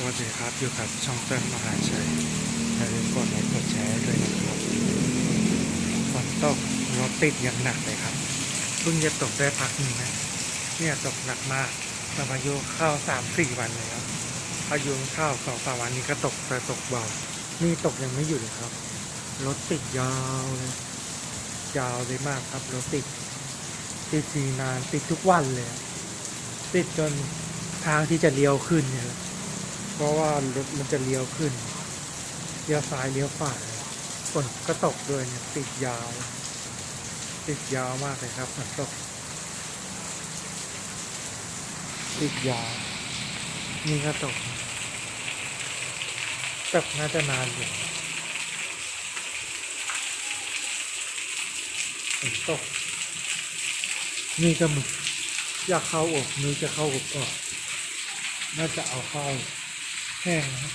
สวัสดีครับอยู่กับช่องเติ้ลมหาชัยอย่าลืมกดไลค์กดแชร์ด้วยนะครับฝนตกรถติดอย่างหนักเลยครับเพิ่งจะตกได้พักหนึ่งนะเนี่ยตกหนักมากแต่พายุเข้าสามสี่วันเลยครับพายุเข้าสองสามวันนี้ก็ตกแต่ตกเบานี่ตกยังไม่หยุดเลยครับรถติดยาวเลยยาวเลยมากครับรถติดติดทีนานติดทุกวันเลย ติดจนทางที่จะเลี้ยวขึ้นเนี่ย เพราะว่ารถมันจะเลี้ยวขึ้นเลี้ยวซ้ายเลี้ยวขวาฝนก็ตกด้วยเนี่ยติดยาว ติดยาวมากเลยครับฝนตกติดยาวนี่ก็ตกตกน่าจะนานอยู่ฝนตกนี่ก็มึกอยากเข้าอกมือจะเข้าอกก่อนน่าจะเอาเข้า แห้งนะครับ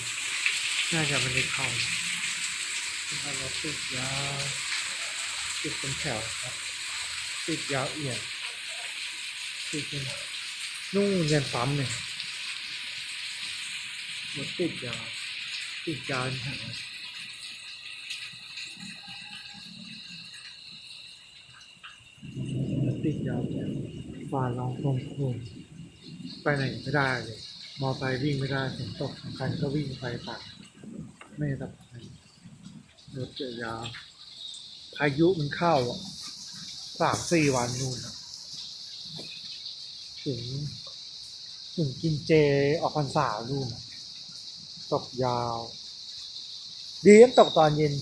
น่าจะไม่ได้เข้าถ้าติดยาวติดเป็นแถวครับติดยาวเอียดติดเป็นนู่นยันปั๊มเนี่ยรถติดยาวติดยาวแถวรถติดยาวแถวฟ้าร้องโครมโครมไปไหนไม่ได้เลย มอไซค์วิ่งไม่ได้ฝนตกสำคัญก็วิ่งไปต่างไม่ตับรถเจอยาวพายุมันเข้าสามสี่วันนู่นถึงถึงกินเจออกพรรษานู่นตกยาว ดีต้องตกตอนเย็น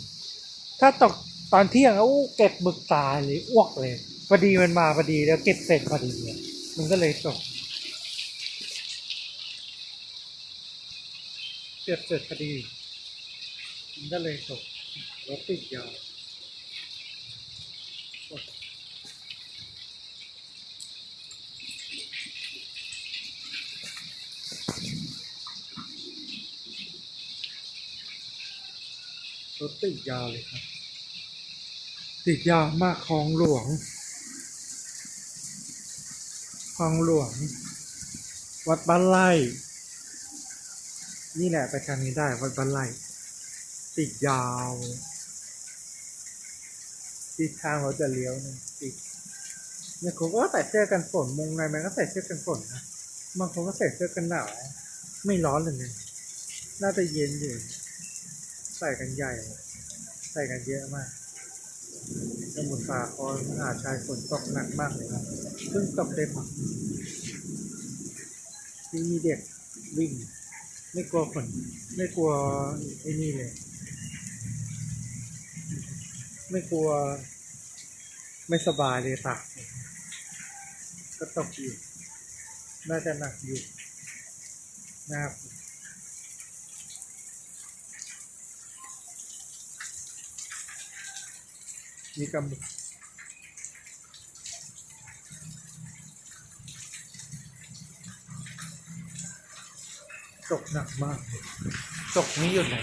ถ้าตกตอนเที่ยงแล้วเก็บหมึกตายเลยอ้วกเลยพอดีมันมาพอดีแล้วเก็บเสร็จพอดีเลยมันก็เลยตก เก็บเสร็จพอดีมันก็เลยตกรถติดยาวรถติดยาวเลยครับ ติดยาวมากคลองหลวงคลองหลวง วัดบ้านไร่ นี่แหละไปทางนี้ได้วัดบ้านไร่ติดยาวทิศทางเราจะเลี้ยวเนี่ยติดเนี่ยเขาก็ใส่เสื้อกันฝนมุงไงมันก็ใส่เสื้อกันฝนนะบางคนก็ใส่เสื้อกันหนาวไม่ร้อนเลยเนี่ยน่าจะเย็นอยู่ใส่กันใหญ่ ใส่กันเยอะมากสมุทรสาครมหาชัยฝนตกหนักมากเลยครับเพิ่งตกได้พักที่มีเด็กวิ่ง ไม่กลัวฝนไม่กลัวไอ้นี่เลย ไม่กลัว ไม่สบายเลยตากก็ตกอยู่น่าจะหนักอยู่หน้าฝนมีกำหนด ตกหนักมากเลยตกนี้หยุดไหน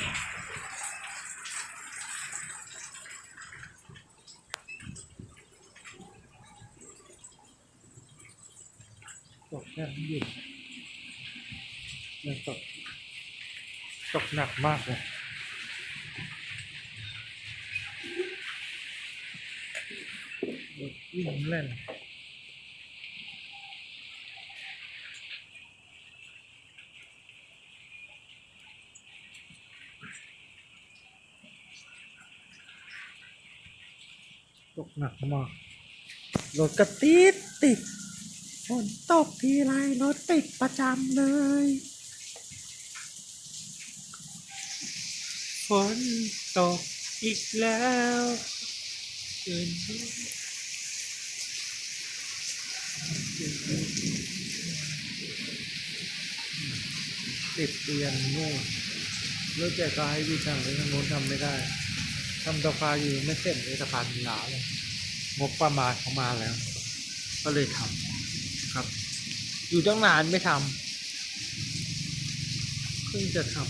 ตกแค่นี้หยุดมันตกตกหนักมากเลยวิ่งเล่น หนักมากรถก็ติดติดฝนตกทีไรรถติดประจำเลยฝนตกอีกแล้วเกินติดเรียนโน่นรถแจกก็ให้วิชาเลยทางโน้นทำไม่ได้ทำสะพาอยู่ไม่เสร็จเลยสะพานหนาเลย งบประมาณเขามาแล้ว ก็เลยทำครับ อยู่ตั้งนานไม่ทำเพิ่งจะทำ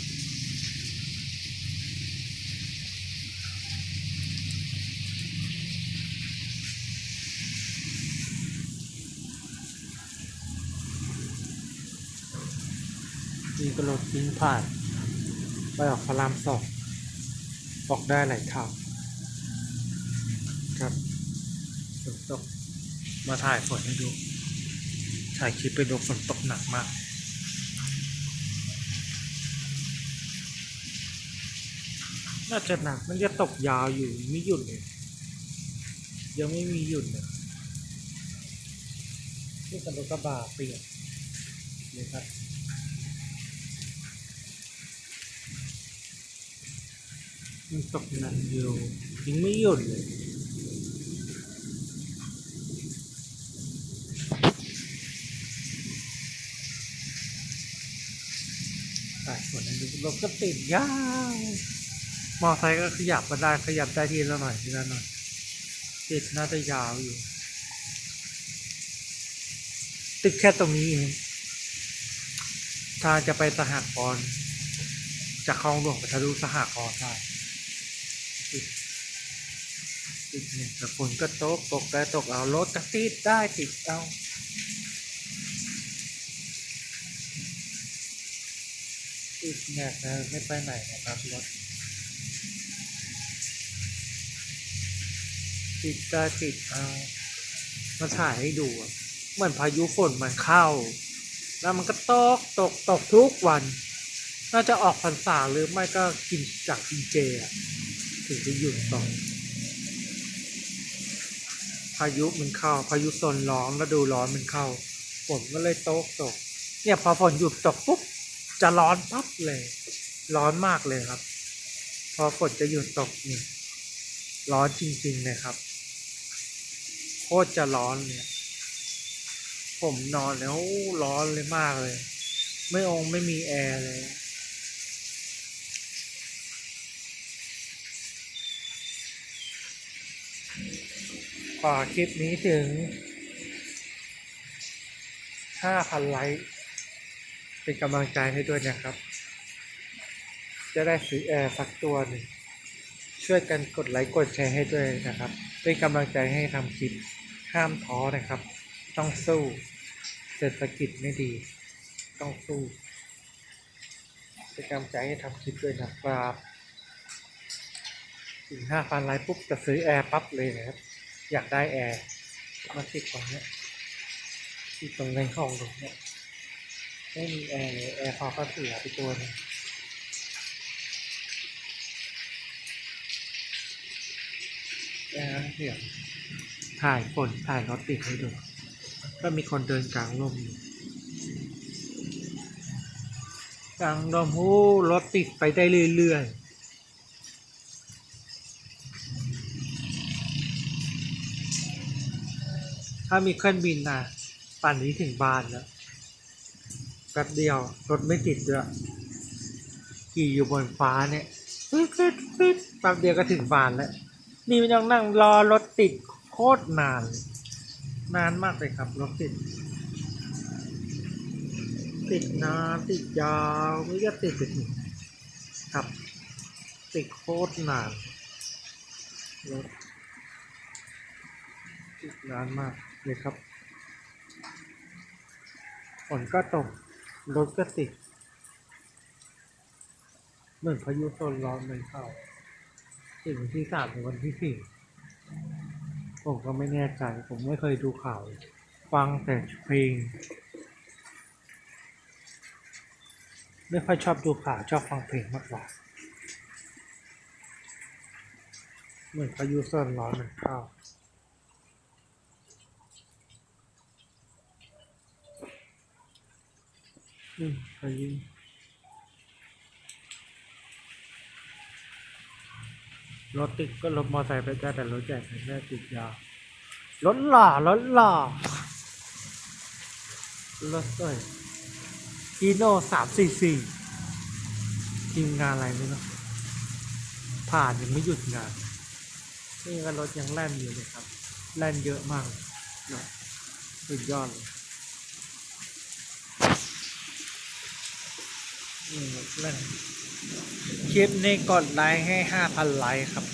นี่ก็รถวิ่งผ่าน ไปออกพระรามสองออกได้หลายทางครับ ฝนตก มาถ่ายฝนให้ดู ถ่ายคลิปไปดูฝนตกหนักมาก น่าจะหนัก มันจะตกยาวอยู่ไม่หยุดเลย ยังไม่มีหยุดเลยนี่กับรถกระบะเปียกเลยครับมันตกหนักอยู่ยังไม่หยุดเลย สายฝนดู รถก็ติดยาวมอไซค์ก็ขยับมาได้ขยับได้ทีละหน่อยทีละหน่อยติดน่าจะยาวอยู่ ติดแค่ตรงนี้เองถ้าจะไปสหกรณ์จากคลองหลวงไปทะลุสหกรณ์ได้ติดติดเนี่ยแต่ฝนก็ตกตกได้ตกเอารถก็ติดได้ติดเอา ติดแงกนะไม่ไปไหนนะครับรถติดก็ติดเอามาถ่ายให้ดูเหมือนพายุฝนมันเข้า แล้วมันก็ตกตกตกทุกวัน น่าจะออกพรรษาหรือไม่ก็กินจากกินเจอะถึงจะหยุดต่อพายุมันเข้า พายุโซนร้อนแล้วดูร้อนมันเข้าฝนก็เลยตกตก เนี่ยพอฝนหยุดตกปุ๊บ จะร้อนปั๊บเลย ร้อนมากเลยครับ พอฝนจะหยุดตกนี่ร้อนจริงๆเลยครับ โคตรจะร้อนเนี่ย ผมนอนแล้วร้อนเลยมากเลย ไม่องไม่มีแอร์เลยขอคลิปนี้ถึง 5,000 ไลค์ เป็นกำลังใจให้ด้วยนะครับ จะได้ซื้อแอร์สักตัวหนึ่งช่วยกันกดไลค์กดแชร์ให้ด้วยนะครับ เป็นกำลังใจให้ทำคลิปห้ามท้อนะครับ ต้องสู้เศรษฐกิจไม่ดี ต้องสู้เป็นกำลังใจให้ทำคลิปด้วยนะครับถึง5,000ไลค์ปุ๊บจะซื้อแอร์ปั๊บเลยนะครับ อยากได้แอร์มาติดตรงเนี้ยติดตรงในห้องตรงเนี้ย ไม่มีแอร์เลยแอร์พอก็เสียไปตัวนึงแอร์เสียถ่ายฝนถ่ายรถติดให้ดู ก็มีคนเดินกลางร่มอยู่กลางร่มหูรถติดไปได้เรื่อยๆถ้ามีเครื่องบินนะป่านนี้ถึงบ้านแล้ว ป๊บเดียว รถไม่ติดด้วยขี่อยู่บนฟ้าเนี่ยปึ๊ดปึ๊ดปึ๊ดแป๊บเดียวก็ถึงบ้านแล้ว นี่มันยังนั่งรอรถติดโคตรนาน นานมากเลยครับรถติด ติดนานติดยาวไม่จะติดไปถึงครับ ติดโคตรนานรถติดนานมากเลยครับฝนก็ตก รถก็ติดเหมือนพายุโซนร้อนมันเข้าถึงวันที่สามถึงวันที่สี่ผมก็ไม่แน่ใจ ผมไม่เคยดูข่าว ฟังแต่เพลง ไม่ค่อยชอบดูข่าว ชอบฟังเพลงมากกว่า เหมือนพายุโซนร้อนมันเข้า อืมพายุรถติดก็รถมอไซค์ไปได้แต่รถใหญ่ไม่ติดยาวรถหล่อรถหล่อรถสวยจีโน่สามสี่สี่ทีมงานอะไรไม่รู้ผ่านยังไม่หยุดงาน นี่ก็รถยังแล่นอยู่เลยครับ แล่นเยอะมากเลยนะสุดยอดเลย คลิปนี้กดไลค์ให้ห้าพันไลค์ครับ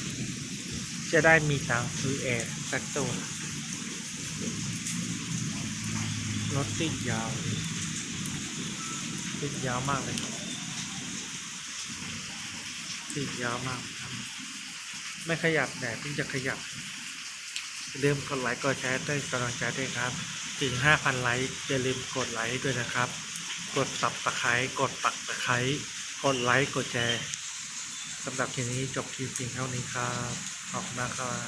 จะได้มีตังค์ซื้อแอร์สักตัวรถติดยาว ติดยาวมากเลยครับสียาวมากครับ ไม่ขยับแดดเพิ่งจะขยับอย่าลืมกดไลค์กดแชร์ด้วยกำลังใจด้วยครับ ถึง 5,000 ไลค์อย่าลืมกดไลค์ด้วยนะครับ กดสับตะไคร้กดปักตะไคร้กดไลค์กดแชร์สำหรับทีนี้จบคลิปเพียงเท่านี้ครับขอบคุณมากครับ